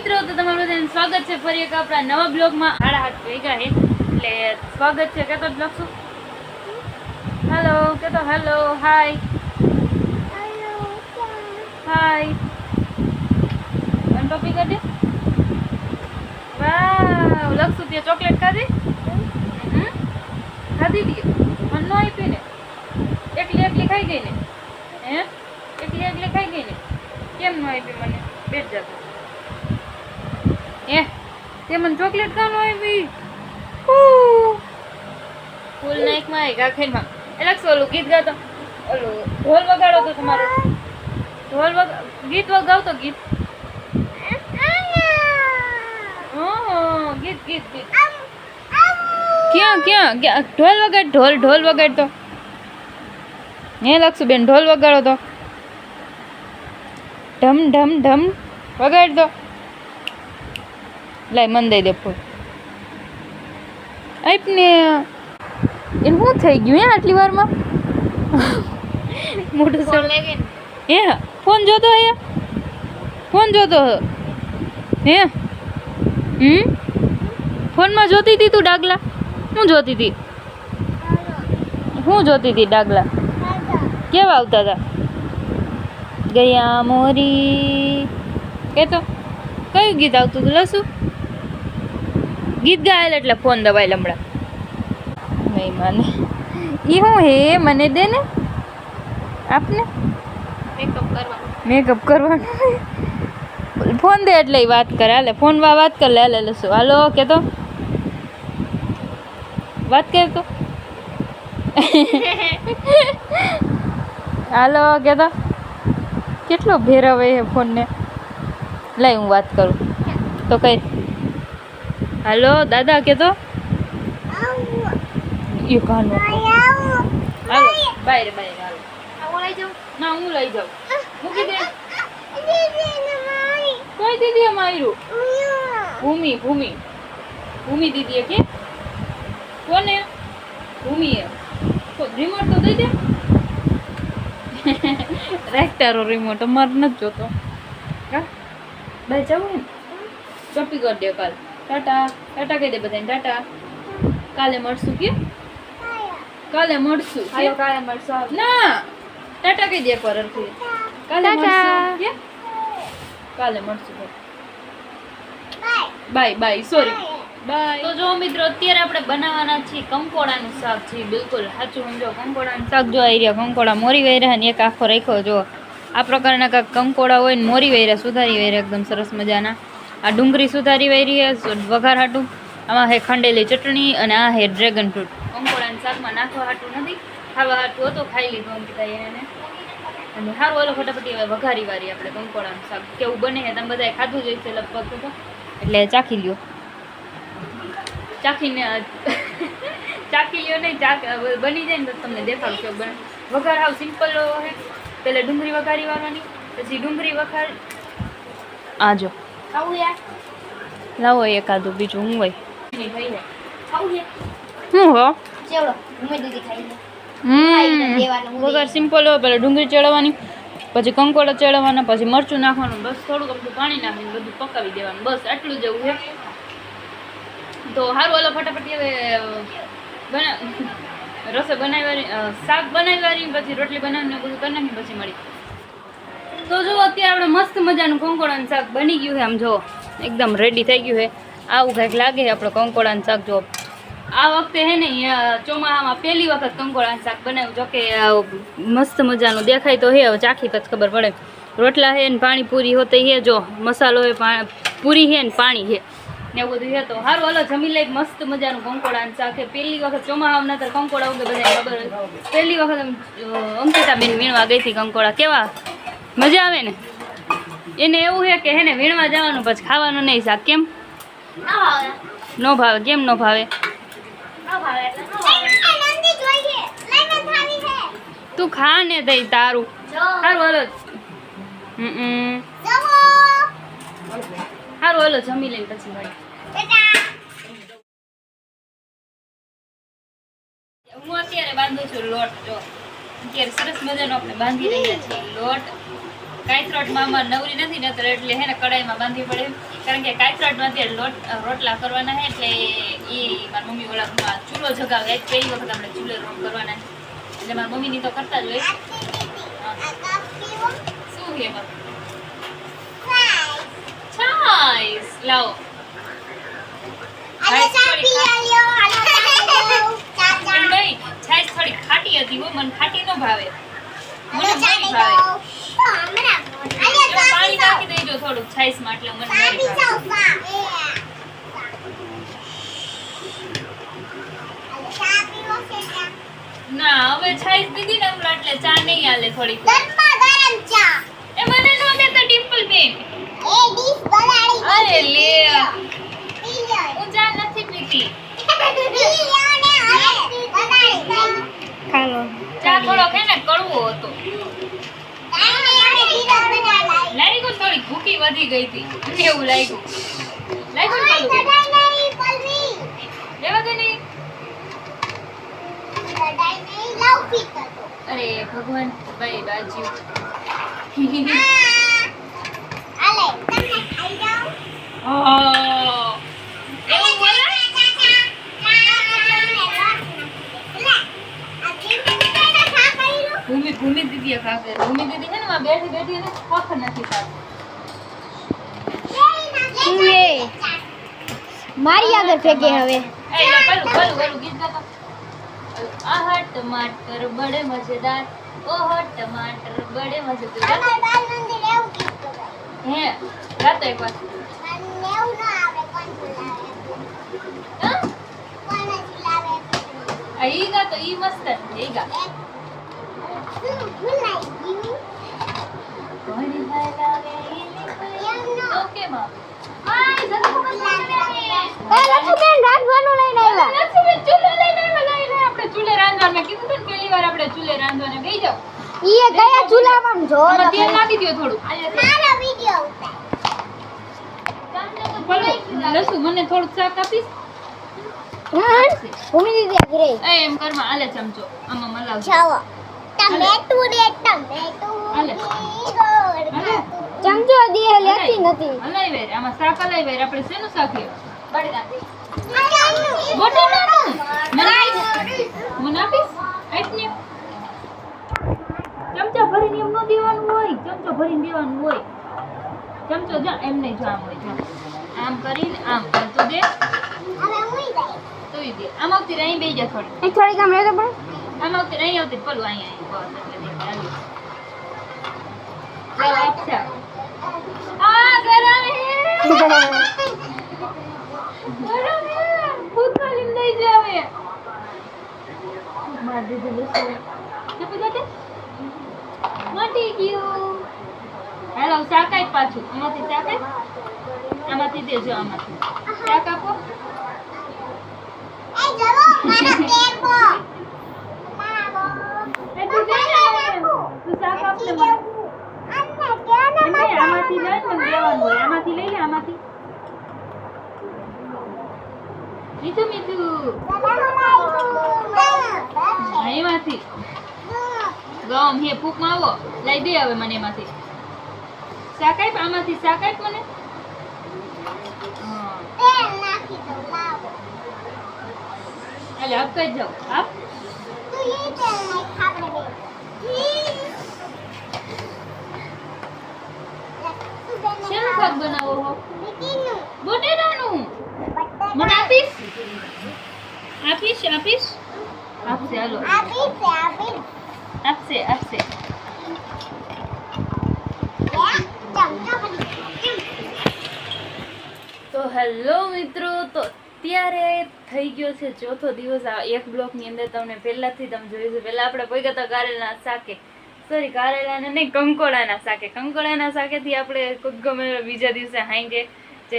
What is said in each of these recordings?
મિત્રો, તો તમારું બધાને સ્વાગત છે. ફરી એક આપણા નવા બ્લોગમાં. સાડા હાથ ભેગા છે એટલે સ્વાગત છે. કેતો બ્લોગ શું? હેલો કેતો હેલો હાય હાય અને ટોપી કાઢી વાહ લખશું તે ચોકલેટ ખાધી? ખાધી દી મને ન આપી ને. એકલી એકલી ખાઈ ગઈ ને. હે? એકલી એકલી ખાઈ ગઈ ને. કેમ ન આપી મને? બેઠ જતો એ, તે મને ચોકલેટ કાનો આવી ફૂલ ફૂલ નાઈકમાં એક આખેરમાં એટલે ઓલું ગીત ગાતો. ઓલું ઢોલ વગાડો તો તમારો. ઢોલ વગા, ગીત વગાવતો ગીત. ગીત ગીત ગીત. ક્યાં ક્યાં ઢોલ વગાડ, ઢોલ ઢોલ વગાડ તો હે બેન ઢોલ વગાડો તો. ઢમ ઢમ ઢમ વગાડ દો લાય મન દઈ દે ફૂલ આપને એને શું થઈ ગયું હે આટલી વારમાં? મોટું સર હે ફોન જોતો હે? ફોન જોતો હે? હમ? ફોનમાં જોતી હતી તું ડાગલા? હું જોતી હતી? હું જોતી હતી ડાગલા? કેવા આવતા હતા ગયા મોરી. કે તો કયું ગીત આવતું હતું લસું? ગીત ગાયેલ એટલે ફોન દબાઈ લમડા નહીં માને. એ હું હે? મને દે ને? આપને? મેકઅપ કરવાનું. મેકઅપ કરવાનું. ફોન દે એટલે વાત કરે. હાલે ફોનમાં વાત કર લે હાલે શું? હાલો કે તો વાત કર તો. હાલો કે તો કેટલો ભેરવે છે ફોનને? લઈ હું વાત કરું. તો કઈ હાલો દાદા કે તો કાનો હાલો બાય રે બાય હાલો આવું લઈ જાઉં ના હું લઈ જાઉં મૂકી દે કઈ દીદી માર્યું ભૂમિ ભૂમિ ભૂમિ દીદીએ કે કોને ભૂમિએ રિમોટ તો દઈ દે રાખ તારો રિમોટ અમારે નથી જોતો હા બાય જવું ને ચોપી કરી દે કાલ ટાટા ટાટા કહી દે બધાને ટાટા. કાલે મળશું કે? કાલે મળશું હાલો કાલે મળશું ના ટાટા કહી દે પર હરખી. કાલે મળશું કે? કાલે મળશું બાય બાય સોરી બાય. તો જો મિત્રો અત્યારે આપણે બનાવવાના છીએ કંકોડાનું શાક. છે બિલકુલ સાચું સમજો. કંકોડાનું શાક જો આવી રહ્યા કંકોડા મોરી વૈરા ને એક આખો રાખ્યો. જો આ પ્રકારના કાંઈક કંકોડા હોય ને મોરી વૈરા સુધારી વૈરા એકદમ સરસ મજાના. આ ડુંગળી સુધારી વૈરી છે વઘાર હાટું. આમાં હે ખંડેલી ચટણી અને આ હે ડ્રેગન ફ્રૂટ કંકોડાના શાકમાં નાખવા હાટું નથી. ખાવા હાટું હતો, ખાઈ લીધું અંકિતાએ એને. અને સારું ઓલો ફટાફટી હવે વઘારી વારી આપણે કંકોડાનું શાક. કેવું બને છે, તમે બધાએ ખાધું જ હશે લગભગ તો. એટલે ચાખી લ્યો. ચાખીને ચાખી લ્યો નહીં ચાક બની જાય ને તો તમને દેખાડશો બને. વઘાર હાવ સિમ્પલ હે. પહેલાં ડુંગળી વઘારી વાળવાની પછી ડુંગળી વઘાર. આ જો. ખાવું યાર લાવો એકાદું બીજું હું હોય? શું હો વઘાર સિમ્પલ હોય પેલા ડુંગળી ચડવાની પછી કંકોડા ચડવાના પછી મરચું નાખવાનું બસ થોડુંક અમથું પાણી નાખીને બધું પકાવી દેવાનું બસ આટલું જેવું છે તો સારું હાલો ફટાફટ હવે બના રસોઈ બનાવવાની શાક બનાવવાની પછી રોટલી બનાવીને બધું કરી નાખીને પછી મળી. તો જો અત્યારે આપણે મસ્ત મજાનું કંકોડાનું શાક બની ગયું છે આમ જો, એકદમ રેડી થઈ ગયું છે. આવું કંઈક લાગે છે આપણે કંકોડાનું શાક જો. આ વખતે હે ને ચોમાસામાં પહેલી વખત કંકોડાનું શાક બનાવ્યું, જો કે મસ્ત મજાનું દેખાય તો હે હવે ચાખી પછી ખબર પડે. રોટલા હે ને પાણીપુરી હોતી હે જો, મસાલો હે પૂરી હે ને પાણી હે ને એવું બધું હે તો સારું હાલો, જમી લઈ મસ્ત મજાનું કંકોડાનું શાક હે પહેલી વખત ચોમાસામાં નતર કંકોડા ઉગે બધા ખબર પહેલી વખત અંકિતાબેન વીણવા ગઈ હતી કંકોડા. કેવા? મજા આવે ને? એને એવું છે કે હેને વીણવા જવાનું પછી ખાવાનું નહીં શાક. કેમ? નો ભાવે. કેમ નો ભાવે? ના ભાવે એટલે ના ભાવે. નંદી જોઈએ. લઈને થાવી છે. તું ખા ને તઈ તારું. સારું હાલો. સારું હાલો જમી લઈને પછી હું અત્યારે બાંધું છું લોટ જો. અત્યારે સરસ મજાનો આપણે બાંધી રહ્યા છીએ લોટ. કાયથરોટમાં અમારે નવરી નથી નતર એટલે હે ને કડાઈમાં બાંધવી પડે. કારણ કે કાયથરોટમાં અત્યારે લોટ રોટલા કરવાના હે એટલે એ મારી મમ્મી ઓલા ચૂલો જગાવે. પહેલી વખત આપણે ચૂલે રોટ કરવાના છે. એટલે મારી મમ્મીની તો કરતા જ હોય. શું છે છાઈસ લાવો પણ નહીં છાઈસ થોડી ખાટી હતી હો મને ખાટી ન ભાવે. મને મોરી ભાવે. એમાં પાણી નાખી દેજો થોડુંક છાઈસમાં એટલે મને મોરી ભાવે. ના હવે છાઈસ દીધી ને હમણાં એટલે ચા નહીં હાલે થોડીક એ મને નો દેતા ડિમ્પલ બેન. અરે લે. હું ચા નથી પીતી. ખાલો ચા થોડોક હે ને કડવો હતો. લાગ્યું થોડી ભૂકી વધી ગઈ હતી. મને એવું લાગ્યું. લાગ્યું ને લેવા દે નહીં. અરે ભગવાન ભાઈ બાજુ. એવું ભૂમિ દીદી ખાકે ભૂમિ દીદી છે ને માં બેઠી બેઠી એને ખખ નથી ખાતી મારી આગળ ફેંકે હવે એ લો પેલું પેલું પેલું ગીત ગાતો આહા ટમાટર બડે મજેદાર ઓહો ટમાટર બડે મજેદાર હે ગાતો એક વાર હા? આ ઈ ગાતો ઈ મસ્ત છે ઈ ગા ઘણી હલાવે ઈ લીકડી. ઓકે માં હાય જલ્દી ચૂલો રાંધવાનું બેસી જાઓ ઈએ ગયા ચૂલામાં જો. તેલ નાખી દ્યો થોડું મારો વિડિયો ભલે, લસુ મને થોડુંક શાક આપીશ ભૂમિ દીદી એમ કરમાં આલે ચમચો આમાં મલાવ ચમચો દીએ લેતી નથી હલાઈ વેર આમાં શાક હલાઈ વેર આપણે શેનું શાક આઈસ ને ચમચા ભરીને એમ ન દેવાનું હોય ચમચો ભરીને દેવાનું હોય ચમચો જા એમ નહીં જો આમ હોય આમ કરીને આમ કરતો દે તો દે આમ આવતી રહી બેસી જા થોડી થોડી કામ રહેતો પણ આમ આવતી રહી આવતી પલું અહીંયા. માર મટી ગયું હેલો શાક આપ પાછું આમાંથી શાક આપ આમાંથી. દેજો આમાંથી શાક આપો એ તું દે ને તું શાક આપશે મને એમ નહીં, આમાંથી લઈ ને મને હોય. આમાંથી લઈ લે, આમાંથી. મીઠું મીઠું. એમાંથી. ગમ, હે, ફૂકમાં આવો. લઈ દે હવે મને એમાંથી. શાક આપ, આમાંથી શાક આપ મને. હા. આપ કઈ જાઓ. આપ. શેનું શાક બનાવો હો? બટેટાનું. મને આપીશ? આપીશ આપીશ? આપશે, હાલો. આપશે આપશે. તો હેલો મિત્રો, તો અત્યારે થઈ ગયો છે ચોથો દિવસ આ એક બ્લોકની અંદર તમને પહેલાંથી તમે જોયું છે. પહેલાં આપણે પૈગા હતા કારેલાના શાકે. સોરી, કારેલાના નહીં, કંકોડાના શાકે. કંકોડાના શાકેથી આપણે ગમે બીજા દિવસે હાંજે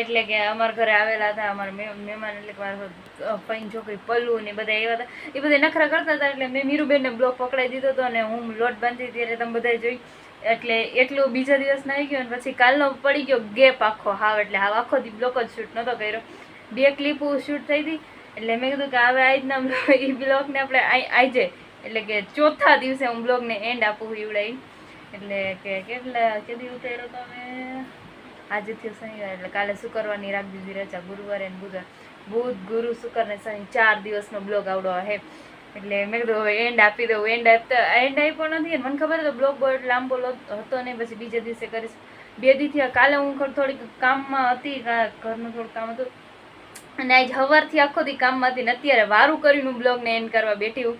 એટલે કે અમારા ઘરે આવેલા હતા, અમારા મહેમાન એટલે કે મારા ફઈન છોકરી પલ્લુ ને બધા એવા હતા. એ બધા નખરા કરતા હતા, એટલે મેં મીરુબેનને બ્લોક પકડાઈ દીધો હતો અને હું લોટ બાંધી એટલે તમે બધા જોઈ. એટલે એટલું બીજા દિવસ આવી ગયો અને પછી કાલનો પડી ગયો ગેપ આખો હાવ, એટલે હાવ આખો દી બ્લોક જ શૂટ નહોતો કર્યો. બે ક્લિપ શૂટ થઈ હતી, એટલે મેં કીધું કે હવે આજના એ બ્લોકને આપણે આજે એટલે કે ચોથા દિવસે હું બ્લોગને એન્ડ આપું હિવડાઈ એટલે કે કેટલા, કેદી ઉતાર્યો તમે આજે થયો શનિવાર, એટલે કાલે શુક્રવારની રાખ દીધી રજા, ગુરુવારે અને બુધવાર. બુધ, ગુરુ, શુક્ર ને શનિ ચાર દિવસનો બ્લોગ આવડો હે. એટલે મેં કીધું હવે એન્ડ આપી દઉં. એન્ડ આપતા એન્ડ આપ્યો નથી. મને ખબર હતો બ્લોગ બહુ લાંબો હતો નહીં. પછી બીજા દિવસે કરીશ. બે દીથી કાલે હું થોડીક કામમાં હતી ઘરનું થોડું કામ હતું. અને આજ સવારથી આખો દી કામમાં હતી ને અત્યારે વારું કરીને બ્લોગને એન્ડ કરવા બેઠી હું.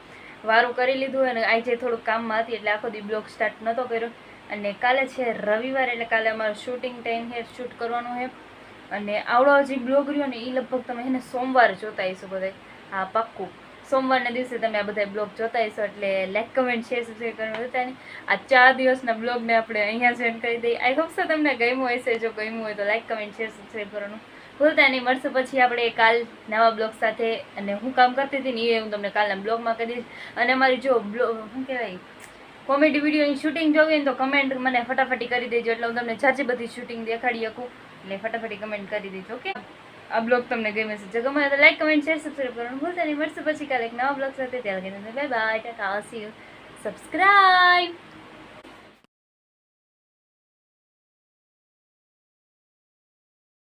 વારું કરી લીધું અને આજે થોડુંક કામમાં હતી એટલે આખો દી બ્લોગ સ્ટાર્ટ નહોતો કર્યો. અને કાલે છે રવિવાર, એટલે કાલે અમારું શૂટિંગ ટાઈમ છે શૂટ કરવાનું છે. અને આવડો જે બ્લોગ રહ્યો ને એ લગભગ તમે એને સોમવારે જોતા હશો બધા હા, પાક્કું. સોમવારના દિવસે તમે આ બધા બ્લોગ જોતા હશો, એટલે લાઈક કમેન્ટ શેર સબસ્ક્રાઈબ કરવાનું ભૂલતા નહીં. આ ચાર દિવસના બ્લોગને આપણે અહીંયા સેન્ડ કરી દઈએ. આઈ હોપ સો તમને ગમ્યું હશે. જો ગમ્યું હોય તો લાઈક કમેન્ટ શેર સબસ્ક્રાઈબ કરવાનું. ભૂલતા નહીં મળશે. પછી આપણે કાલ નવા બ્લોગ સાથે અને હું કામ કરતી હતી ને એ હું તમને કાલના બ્લોગમાં કરી દઈશ. અને મારી જો બ્લોગ શું કહેવાય? કોમેડી વિડીયોની શૂટિંગ જોવી ને તો કમેન્ટ મને ફટાફટી કરી દેજો. એટલે હું તમને જાજી બધી શૂટિંગ દેખાડી શકું. એટલે ફટાફટી કમેન્ટ કરી દેજો, ઓકે? આ બ્લોગ તમને ગમે છે જો ગમે તો લાઈક, કમેન્ટ, શેર સબસ્ક્રાઈબ કરવાનું ભૂલતા નહીં મળશે પછી કાલે એક નવા બ્લોગ સાથે. ત્યારે બાય બાય, ટાટા સબસ્ક્રાઈબ